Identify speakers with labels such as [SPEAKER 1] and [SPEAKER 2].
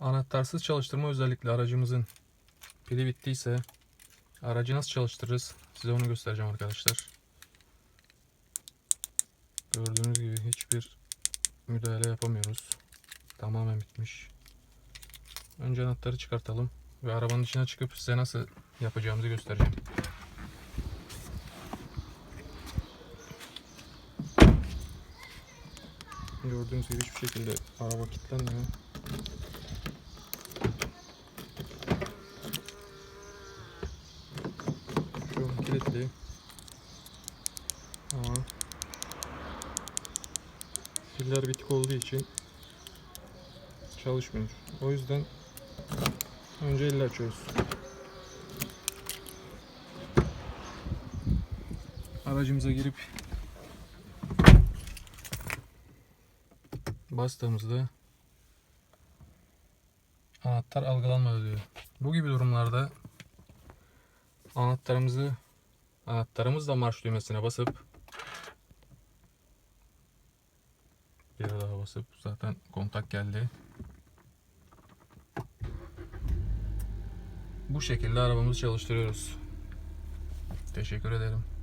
[SPEAKER 1] Anahtarsız çalıştırma özellikle aracımızın pili bittiyse aracı nasıl çalıştırırız? Size onu göstereceğim arkadaşlar. Gördüğünüz gibi hiçbir müdahale yapamıyoruz. Tamamen bitmiş. Önce anahtarı çıkartalım ve arabanın dışına çıkıp size nasıl yapacağımızı göstereceğim. Gördüğünüz gibi hiçbir şekilde araba kilitlenmiyor. Kilitli. Ama piller bitik olduğu için çalışmıyor. O yüzden önce elle açıyoruz. Aracımıza girip bastığımızda anahtar algılanmadı diyor. Bu gibi durumlarda anahtarımızı anahtarımızla marş düğmesine basıp bir daha basıp zaten kontak geldi. Bu şekilde arabamızı çalıştırıyoruz. Teşekkür ederim.